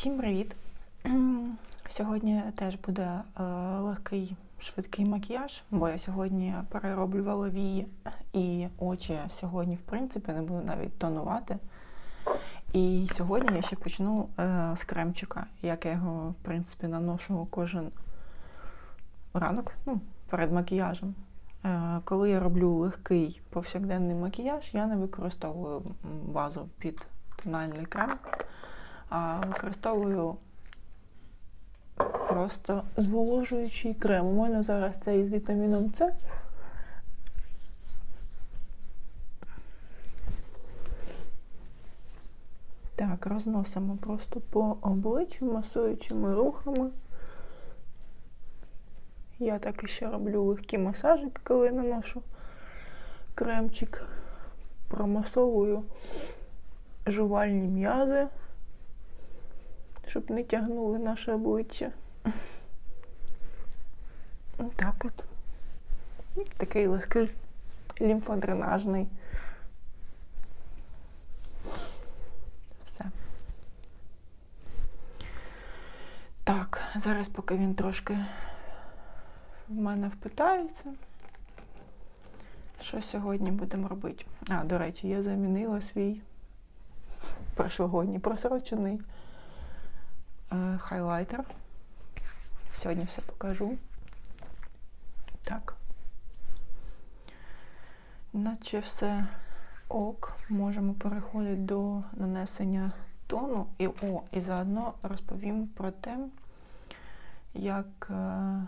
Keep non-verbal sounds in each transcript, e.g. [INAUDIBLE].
Всім привіт! [CLEARS THROAT] Сьогодні теж буде е, легкий швидкий макіяж, бо я сьогодні перероблювала вії і очі сьогодні, в принципі, не буду навіть тонувати. І сьогодні я ще почну е, з кремчика, як я його, в принципі, наношу кожен ранок ну, перед макіяжем. Е, коли я роблю легкий повсякденний макіяж, я не використовую базу під тональний крем, а використовую просто зволожуючий крем. У мене зараз цей з вітаміном С. Так, розносимо просто по обличчю масуючими рухами. Я так іще роблю легкі масажики, коли наношу кремчик, промасовую жувальні м'язи, щоб не тягнули наше обличчя. Так от. Такий легкий лімфодренажний. Все. Так, зараз поки він трошки в мене впитається. Що сьогодні будемо робити? А, до речі, я замінила свій [LAUGHS] прошлогодній просрочений хайлайтер. Сьогодні все покажу. Так. Наче все ок. Можемо переходити до нанесення тону. І о, і заодно розповім про те, як. Е,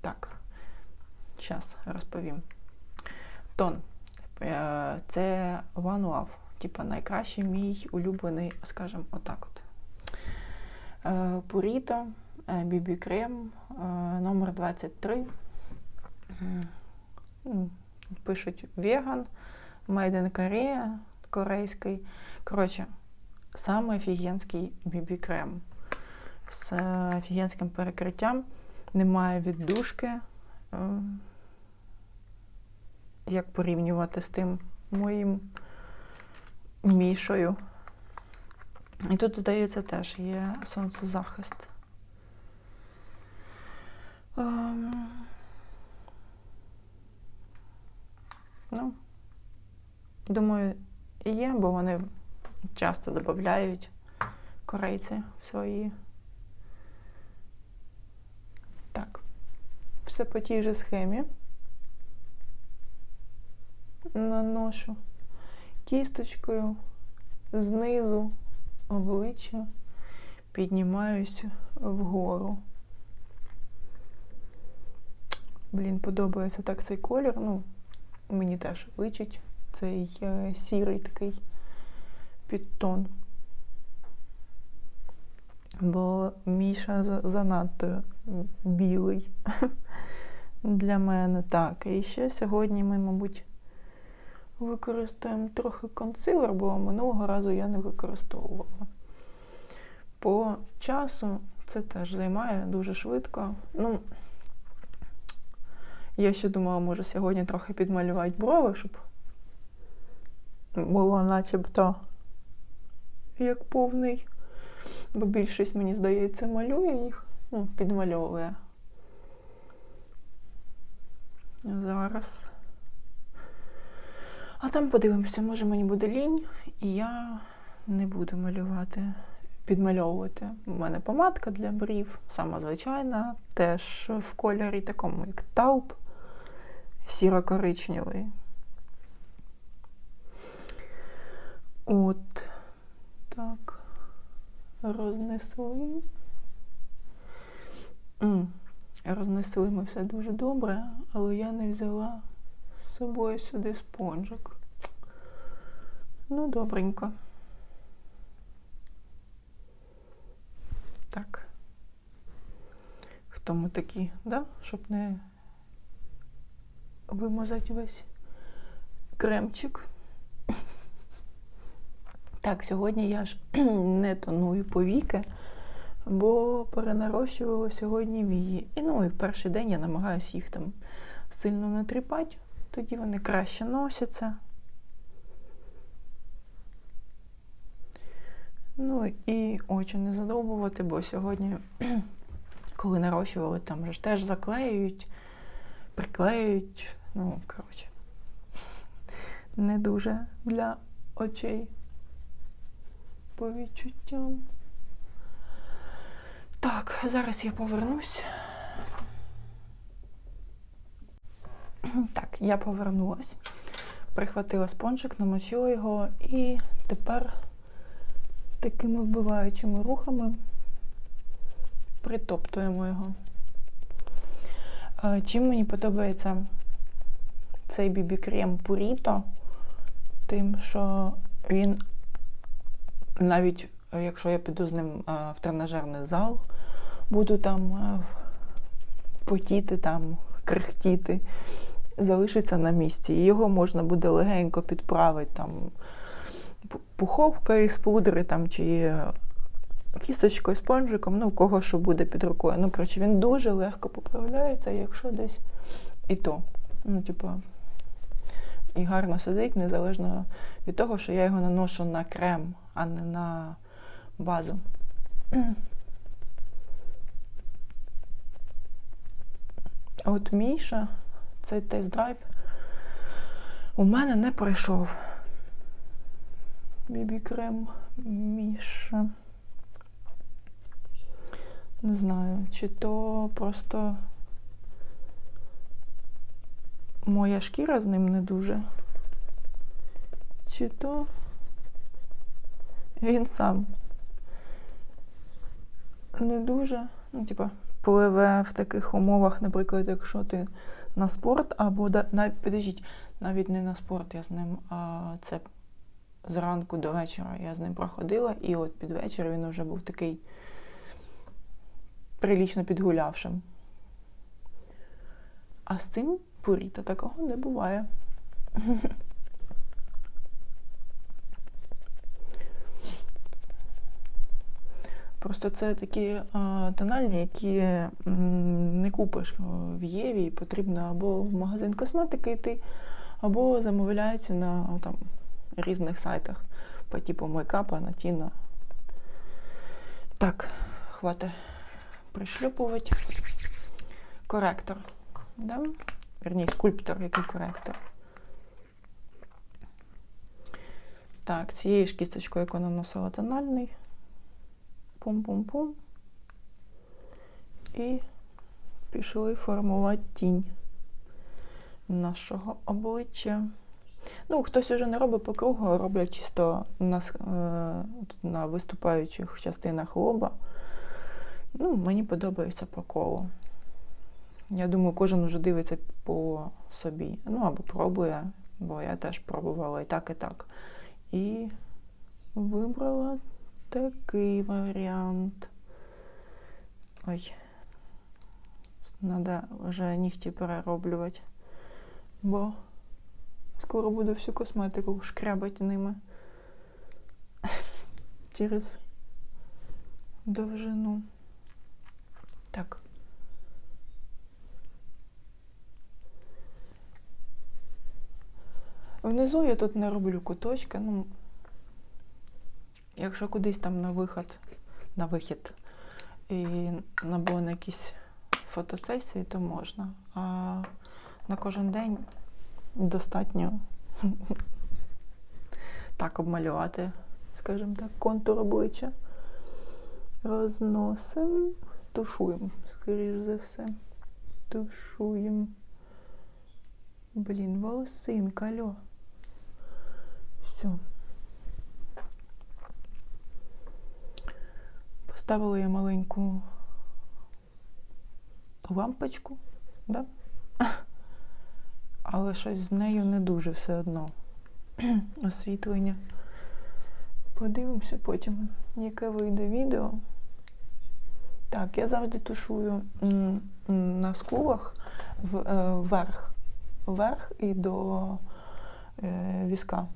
так, зараз розповім. Тон. Е, Це One Love. Типа найкращий мій улюблений, скажімо, отак от. Е, Purito, BB крем номер 23. Пишуть веган, Made Korea, корейський. Коротше, саме офігенський BB крем з офігенським перекриттям. Немає віддушки. Е, Як порівнювати з тим моїм мішою. І тут, здається, теж є сонцезахист. Ем, Ну, думаю, і є, бо вони часто додають корейці в свої. Так, все по тій же схемі. Наношу кісточкою знизу обличчя, піднімаюся вгору. Блін, подобається так цей колір. Ну, мені теж личить цей е, сірий такий підтон. Бо Міша за- занадто білий [LAUGHS] для мене. Так, і ще сьогодні ми, мабуть, використаємо трохи консилер, бо минулого разу я не використовувала. По часу це теж займає дуже швидко. Ну, я ще думала, може, сьогодні трохи підмалювати брови, щоб було начебто як повний. Бо більшість, мені здається, малює їх, ну, підмальовує. Зараз. А там подивимося, може мені буде лінь, і я не буду малювати, підмальовувати. У мене помадка для брів, сама звичайна, теж в кольорі такому, як тауп, сіро-коричневий. От так. Рознесли. М, Рознесли ми все дуже добре, але я не взяла з собою сюди спонжик. Ну, добренько. Так. Хто ми такі, да? Щоб не вимазати весь кремчик. Так, сьогодні я ж [CLEARS THROAT] не тоную повіки, бо перенарощувала сьогодні вії. І ну і в перший день я намагаюся їх там сильно не тріпати, тоді вони краще носяться. Ну і очі не задовбувати, бо сьогодні, [CLEARS THROAT] коли нарощували, там же ж теж заклеюють, приклеюють. Ну, коротше, [LAUGHS] не дуже для очей по відчуттям. Так, зараз я повернусь. [CLEARS THROAT] Так, я повернулась, прихватила спонжик, намочила його і тепер такими вбиваючими рухами притоптуємо його. Е, Чим мені подобається цей бібі-крем Purito, тим, що він навіть е, якщо я піду з ним е, в тренажерний зал, буду там потіти, там, крихтіти, залишиться на місці. І його можна буде легенько підправити там пу- пуховкою з пудри там, чи кісточкою, спонжиком, ну, у кого що буде під рукою. Ну, коротше, він дуже легко поправляється, якщо десь і то. Ну, типу, і гарно сидить, незалежно від того, що я його наношу на крем, а не на базу. От Міша, цей тест-драйв у мене не пройшов. Бібі-крем Міша. Не знаю, чи то просто моя шкіра з ним не дуже, чи то він сам не дуже, ну, типа, пливе в таких умовах, наприклад, якщо ти на спорт, або навіть підождіть, навіть не на спорт я з ним, а це зранку до вечора я з ним проходила, і от під вечір він вже був такий прилічно підгулявшим. А з цим буріта такого не буває. [LAUGHS] Просто це такі а, тональні, які не купиш в Єві, і потрібно або в магазин косметики йти, або замовляються на там, різних сайтах по типу мейкапа, натіна. Так, хватить пришлюпувати. Коректор. Да? Верні, скульптор, який коректор. Так, цією ж кісточкою, яку наносила тональний. Пум-пум-пум. І пішли формувати тінь нашого обличчя. Ну, хтось уже не робить по кругу, роблять чисто на, е, на виступаючих частинах лоба. Ну, мені подобається по колу. Я думаю, кожен уже дивиться по собі. Ну, або пробує, бо я теж пробувала і так, і так. І вибрала такий варіант. Ой. Треба вже нігті перероблювати, бо скоро буду всю косметику шкрябати ними [LAUGHS] через довжину. Так. Внизу я тут не роблю куточки. Ну, якщо кудись там на вихід, на вихід і або на якісь фотосесії, то можна. А на кожен день достатньо [LAUGHS] так обмалювати, скажімо так, контур обличчя. Розносимо, тушуємо, скоріш за все. Тушуємо. Блін, волосинка, алло. Все. Поставила я маленьку лампочку, да? [LAUGHS] але щось з нею не дуже все одно. [CLEARS THROAT] Освітлення. Подивимося потім, яке вийде відео. Так, я завжди тушую на скулах е, вверх. Вверх і до е, візка.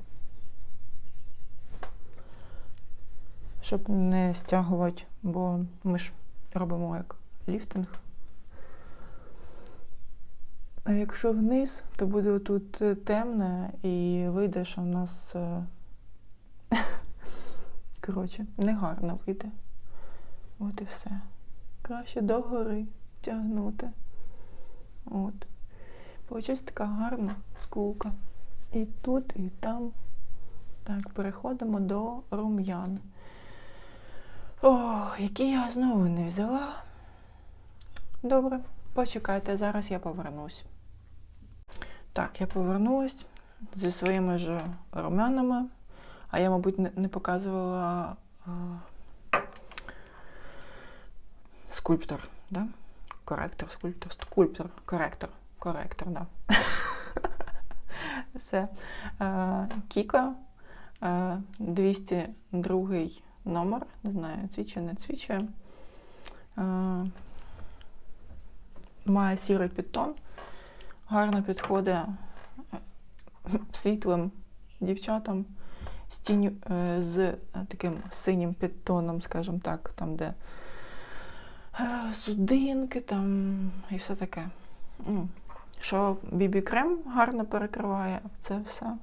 Щоб не стягувати, бо ми ж робимо як ліфтинг. А якщо вниз, то буде тут темне і вийде, що в нас е, [LAUGHS] Коротше, негарно вийде. От і все. Краще догори тягнути. От. Получилась така гарна скулка. І тут, і там. Так, переходимо до рум'ян. О, які я знову не взяла. Добре, почекайте, зараз я повернусь. Так, я повернулась зі своїми ж румянами, а я, мабуть, не, показувала а, скульптор, да? Коректор, скульптор, скульптор, коректор, коректор, да. [LAUGHS] Все. Е, Кіка, е, 202 номер, не знаю, цвіче, не цвіче. Е, Має сірий підтон, гарно підходить е, світлим дівчатам з тінню, е, з таким синім підтоном, скажімо так, там, де судинки там і все таке. Ну, що бібі-крем гарно перекриває це все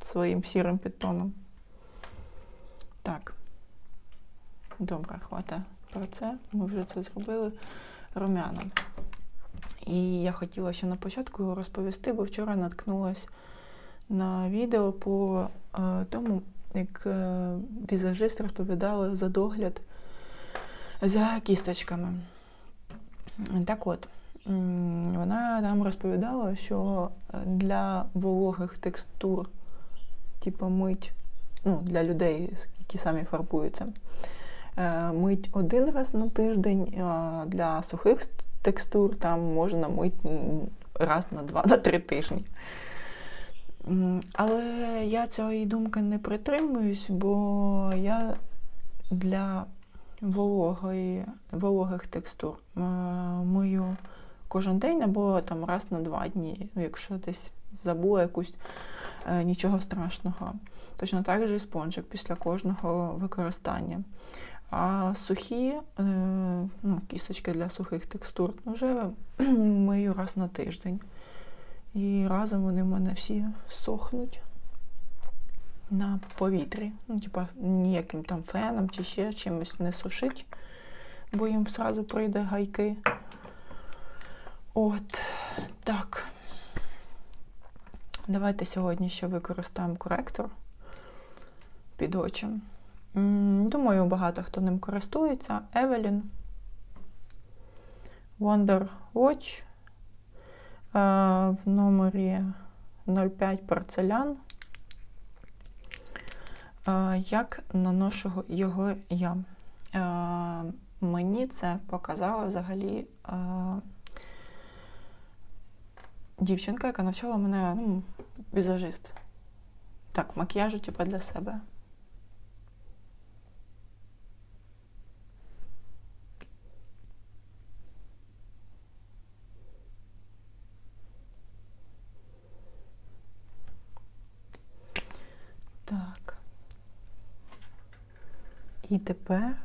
своїм сірим підтоном. Так. Добре, хватить про це. Ми вже це зробили румяна. І я хотіла ще на початку розповісти, бо вчора наткнулася на відео по е, тому, як е, візажист розповідала за догляд за кісточками. Так от, вона там розповідала, що для вологих текстур, типу мить, ну, для людей, які самі фарбуються, е, мить один раз на тиждень, для сухих текстур там можна мить раз на два, на три тижні. Але я цієї думки не притримуюсь, бо я для вологої, вологих текстур е, мию кожен день або там раз на два дні, ну, якщо десь забула якусь е, нічого страшного. Точно так же і спонжик після кожного використання. А сухі е, ну, кісточки для сухих текстур вже [CLEARS THROAT] мию раз на тиждень. І разом вони в мене всі сохнуть на повітрі. Ну, типа ніяким там феном чи ще чимось не сушить, бо їм зразу прийде гайки. От так. Давайте сьогодні ще використаємо коректор під очі. Думаю, багато хто ним користується. Evelyn Wonder Watch е, в номері 05 порцелян. Е, Як наношу його я? Е, Мені це показала взагалі дівчинка, яка навчала мене ну, візажист. Так, макіяжу, типу, для себе. Так. І тепер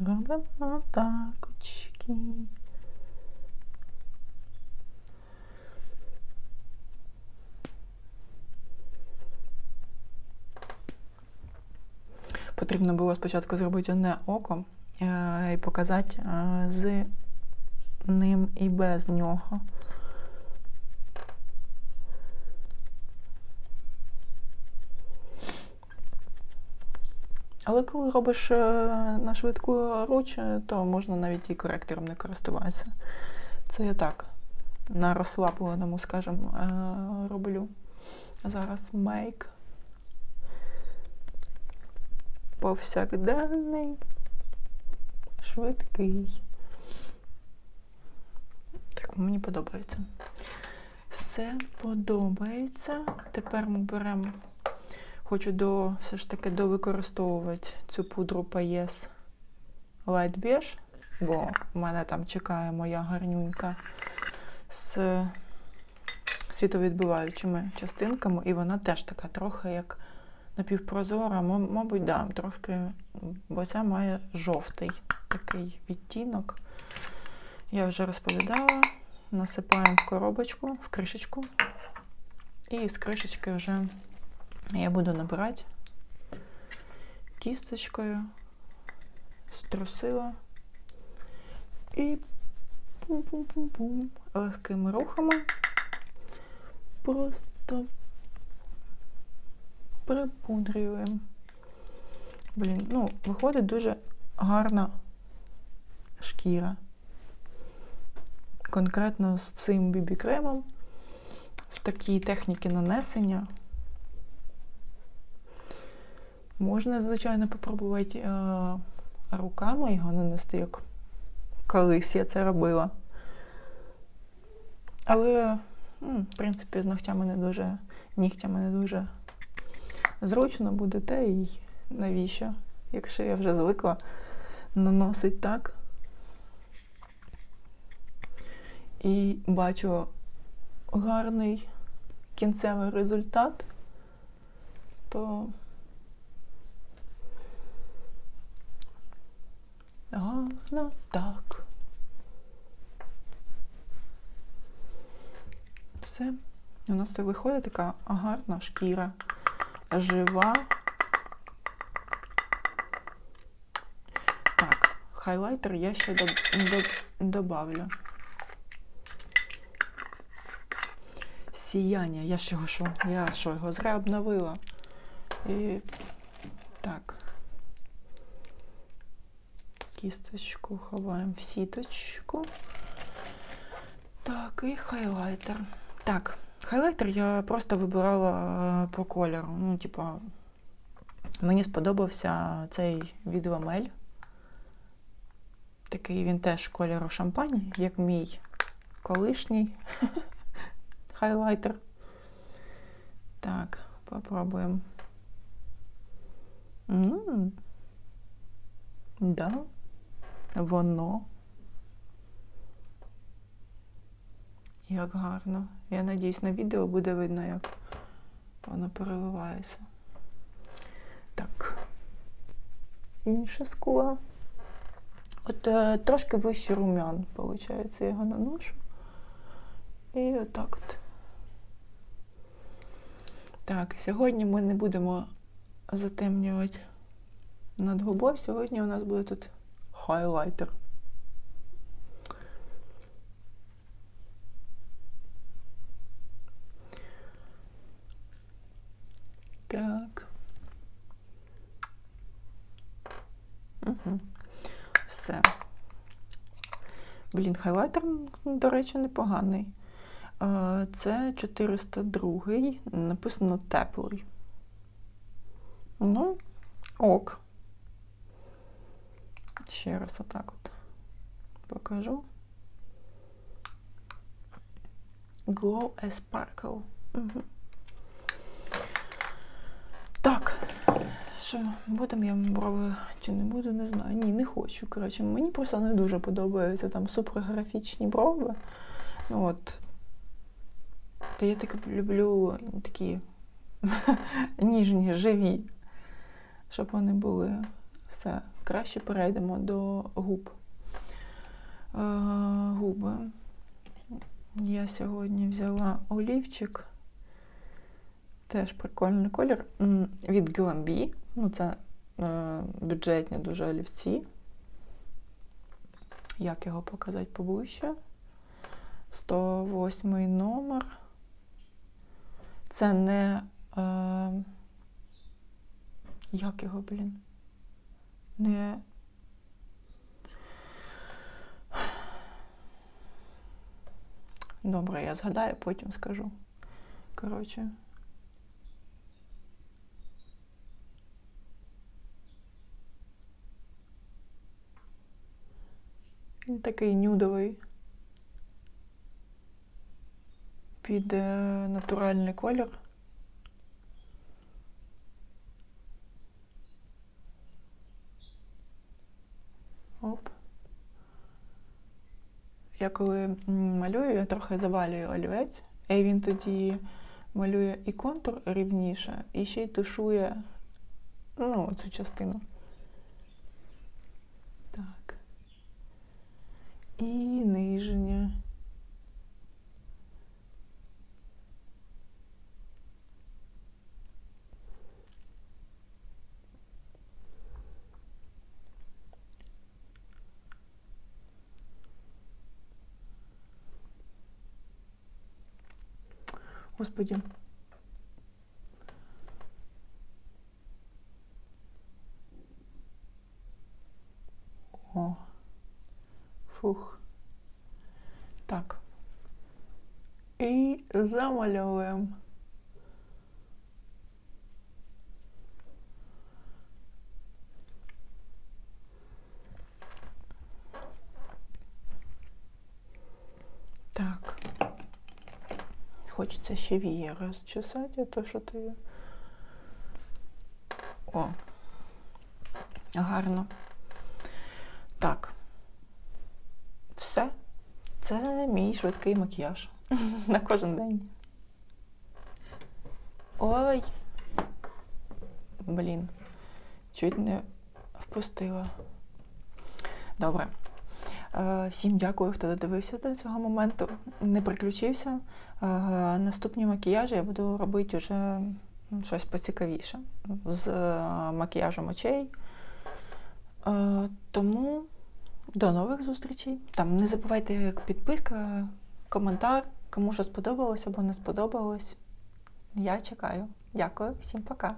робимо так очки. Потрібно було спочатку зробити одне око е, і показати е, з ним і без нього. Але коли робиш е, на швидку руч, то можна навіть і коректором не користуватися. Це я так на розслабленому, скажімо, роблю. Зараз мейк. Повсякденний, швидкий. Так, мені подобається. Все подобається. Тепер ми беремо Хочу до, все ж таки довикористовувати цю пудру Paes Light Beige, бо в мене там чекає моя гарнюнька з світовідбиваючими частинками, і вона теж така трохи як напівпрозора, мабуть, да, трошки, бо ця має жовтий такий відтінок. Я вже розповідала, насипаємо в коробочку, в кришечку, і з кришечки вже Я буду набирати кісточкою, струсила і пум-пум-пум-пум легкими рухами просто припудрюємо. Блін, ну, виходить дуже гарна шкіра. Конкретно з цим бібі-кремом в такій техніці нанесення. Можна, звичайно, попробувати е, руками його нанести, як колись я це робила. Але, в принципі, з ногтями не дуже, нігтями не дуже зручно буде те і навіщо, якщо я вже звикла наносить так. І бачу гарний кінцевий результат, то гарно так. Все. У нас виходить така гарна шкіра, жива. Так, хайлайтер я ще до, до, добавлю. Сіяння. Я ж його що? Я що, його зря обновила. І так. Кісточку ховаємо в сіточку. Так, і хайлайтер. Так, хайлайтер я просто вибирала е, по кольору. Ну, типа, мені сподобався цей від Ламель. Такий він теж кольору шампань, як мій колишній [LAUGHS] хайлайтер. Так, попробуємо. М-м-м. Да, воно. Як гарно. Я надіюсь, на відео буде видно, як воно переливається. Так. Інша скула. От е, трошки вищий рум'ян, виходить, я його наношу. І отак от. Так, сьогодні ми не будемо затемнювати над губою. Сьогодні у нас буде тут хайлайтер. Так. Угу. Все. Блін, хайлайтер, до речі, непоганий. Це 402 написано теплий. Ну, ок. Ще раз отак от покажу. Glow a Sparkle. Угу. Так, що, будемо я брови чи не буду, не знаю. Ні, не хочу. Коротше, мені просто не дуже подобаються там суперграфічні брови. Ну от. То я так люблю такі [LAUGHS] ніжні, живі, щоб вони були все. Краще перейдемо до губ. Е, Губи. Я сьогодні взяла олівчик. Теж прикольний колір від Glambi. Ну, це е, бюджетні дуже олівці. Як його показати поближче? 108 номер. Це не. Е, як його, блін? Не. Добре, я згадаю, потім скажу. Коротше. Він такий нюдовий. Під е, натуральний колір. Оп. Я коли малюю, я трохи завалюю олівець, і він тоді малює і контур рівніше, і ще й тушує ну, цю частину. і нижня. Господи. Фух. Так. І замальовуємо. Так. Хочеться ще вії розчесати, то що ти. О. Гарно. Так. Це мій швидкий макіяж. [LAUGHS] На кожен день. Ой. Блін. Чуть не впустила. Добре. Е, Всім дякую, хто додивився до цього моменту. Не приключився. Е, Наступні макіяжі я буду робити вже щось поцікавіше з е, макіяжем очей. Тому до нових зустрічей. Там не забувайте підписка, коментар, кому що сподобалось або не сподобалось. Я чекаю. Дякую, всім пока.